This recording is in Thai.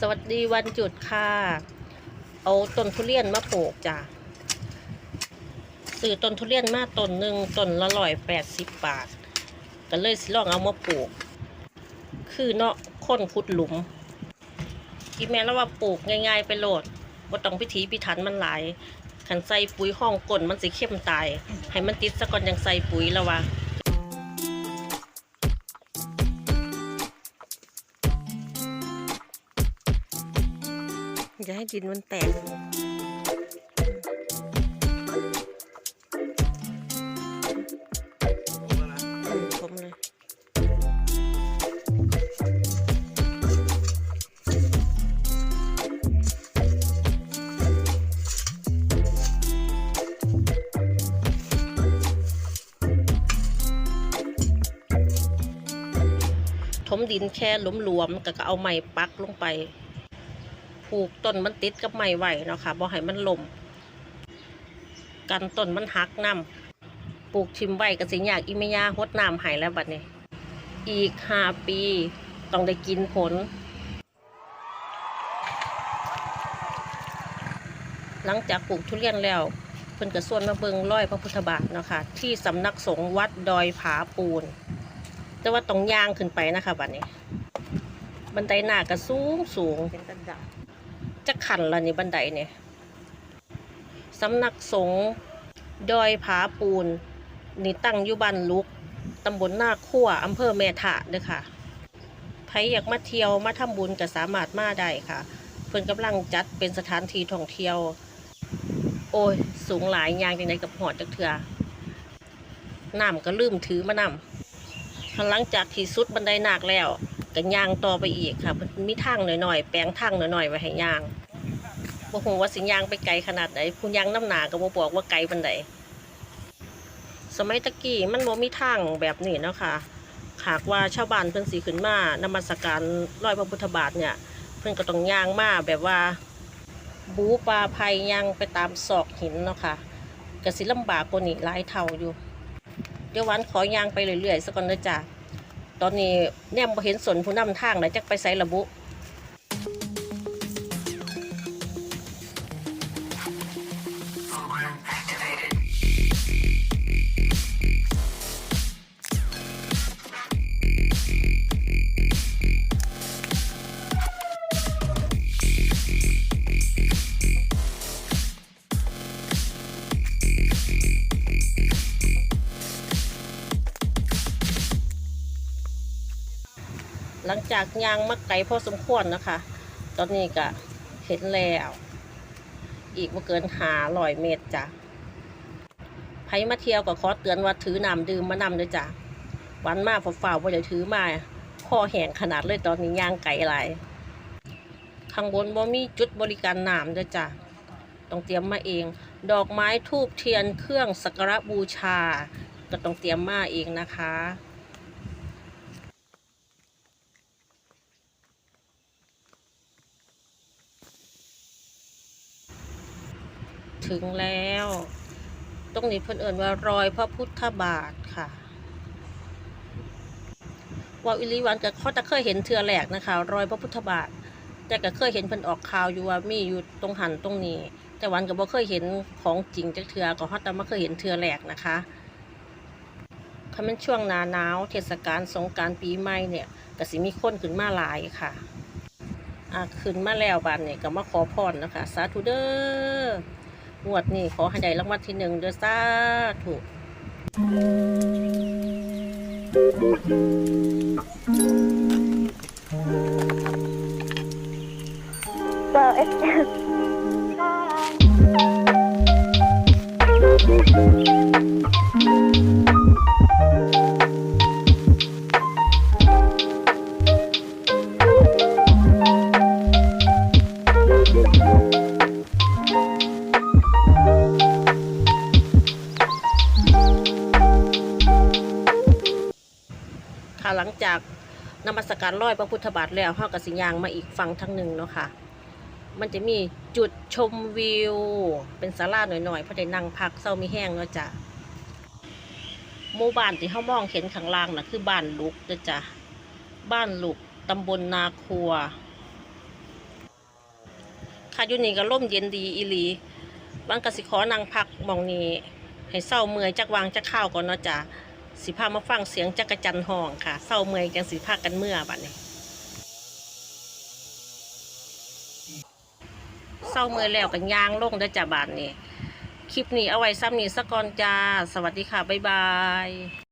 สวัสดีวันหยุดค่ะ เอาต้นทุเรียนมาปลูกจ้ะซื้อต้นทุเรียนมาต้นหนึ่งต้นละร้อยแปดสิบบาท ก็เลยสิลองเอามาปลูก คือเนาะค้นขุดหลุมอีแม่แล้วว่าปลูกง่าย ๆ ไปโหลดว่าต้องพิถีพิถันมันหลายขันใส่ปุ๋ยห้องก้นมันสิเข้มตาย ให้มันติดซะก่อนยังใส่ปุ๋ยแล้ววะ อย่าให้ดินมันแตกผมเลยถมดินแค่หลวมๆก็เอาไม้ปักลงไป ผูกต้นมันติดกับไม้ไว้เนาะค่ะบ่ให้มันล่มกันต้นมันหักน้ำปลูกทิมไว้ก็สิยากอีเมยาหดน้ำให้แล้วบัดนี้ อีกห้าปีต้องได้กินผล หลังจากปลูกทุเรียนแล้วเพิ่นก็ส่วนมาเบิงร้อยพระพุทธบาทเนาะค่ะที่สำนักสงฆ์วัดดอยผาปูน แต่ว่าต้องย่างขึ้นไปนะคะบัดนี้ บันไดหน้าก็สูงสูงเป็นตันดับ จะขันละนี่บันไดเนี่ยสำนักสงฆ์ดอยผาปูน นี่ตั้งอยู่บ้านลุกตำบลหน้าขั้วอำเภอแม่ทะเด้อค่ะใครอยากมาเที่ยวมาทำบุญก็สามารถมาได้ค่ะ เพิ่นกำลังจัดเป็นสถานที่ท่องเที่ยว โอ้ย สูงหลายยางจังไดกับหอดจักเถื่อน้ำก็ลืมถือมานำหลังจากที่สุดบันไดหนักแล้ว ก็ย่างต่อไปอีกค่ะมีทางหน่อยๆ แปลงทางหน่อยๆไว้ให้ย่างบ่ฮู้ว่าสิย่างไปไกลขนาดไหนผู้ย่างน้ำหนาก็บ่บอกว่าไกลปานใดสมัยตะกี้มันบ่มีทางแบบนี้เนาะค่ะหากว่าชาวบ้านเพิ่นสิขึ้นมานมัสการร้อยพระพุทธบาทเนี่ย เพิ่นก็ต้องย่างมาแบบว่า บูปลาภัยย่างไปตามซอกหินเนาะค่ะก็สิลำบากกว่านี้หลายเท่าอยู่ เดี๋ยววันขอย่างไปเรื่อยๆสักก่อนเด้อจ้ะ ตอนนี้แนมบ่เห็นสนผู้นำทางไหนจักไปใส่ระบุ หลังจากยางมาไกลพอสมควรนะคะ ตอนนี้ก็เห็นแล้ว อีกไม่เกินหาลอยเมตรจ้ะไผมาเที่ยวก็ขอเตือนว่าถือน้ำดื่มมานำเลยจ้ะวันมาฝ่าๆว่าจะถือมาคอแห้งขนาดเลยตอนนี้ย่างไก่หลายข้างบนบ่มีจุดบริการน้ำด้วยจ้ะต้องเตรียมมาเอง ดอกไม้ทูบเทียนเครื่องสักการะบูชา ก็ต้องเตรียมมาเองนะคะ ถึงแล้ว ตรงนี้เพิ่นเอิญว่ารอยพระพุทธบาทค่ะว่าอิลิวันก็เขาจะเคยเห็นเทือแหลกนะคะ รอยพระพุทธบาท แต่ก็เคยเห็นเพิ่นออกข่าวอยู่ว่ามีอยู่ตรงหันตรงนี้ แต่วันก็บ่เคยเห็นของจริงจักเทือก็ฮอดแต่มาเคยเห็นเทือแหลกนะคะคันมันช่วงหนาหนาวเทศกาลสงการปีใหม่เนี่ยก็สิมีคนขึ้นมาหลายค่ะอ่าขึ้นมาแล้วบานเนี่ยก็มาขอพรนะคะ สาธุเด้อ งวดนี้ขอให้ได้รางวัลที่หนึ่งเด้อสาธุ Well, it's. ค่ะ หลังจากนมัสการร้อยพระพุทธบาทแล้วเฮากสิยางมาอีกฝั่งทางหนึ่งเนาะค่ะ มันจะมีจุดชมวิว เป็นศาลาหน่อยๆเพราะได้นั่งพักเศร้ามีแห้งเนาะจ้ะหมู่บ้านที่เฮามองเห็นข้างล่างน่ะคือบ้านลุกเด้อจ้ะบ้านลุกตำบลนาครัวค่ะอยู่นี่ก็ร่มเย็นดีอีหลีบางกสิขอนั่งพักมองนี้ให้เศร้าเมื่อยจักวางจักข้าวก่อนเนาะจ้ะ สิพามาฟังเสียงจักระจันห้องค่ะเศร้าเมื่อยจังสิพากันเมื่อบัดนี้เศร้าเมื่อยแล้วกันยางลงได้จ้าบาดนี้ คลิปนี้เอาไว้ซ้ำนี้สะก่อนจ้า สวัสดีค่ะ บ๊ายบาย